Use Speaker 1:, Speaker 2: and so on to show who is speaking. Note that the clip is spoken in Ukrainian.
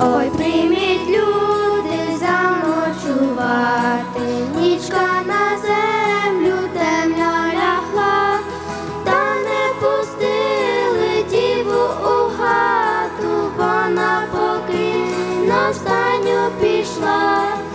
Speaker 1: Ой, прийміть люди заночувати, нічка на землю темня лягла, та не пустили діву у хату, вона покинула, в станю пішла.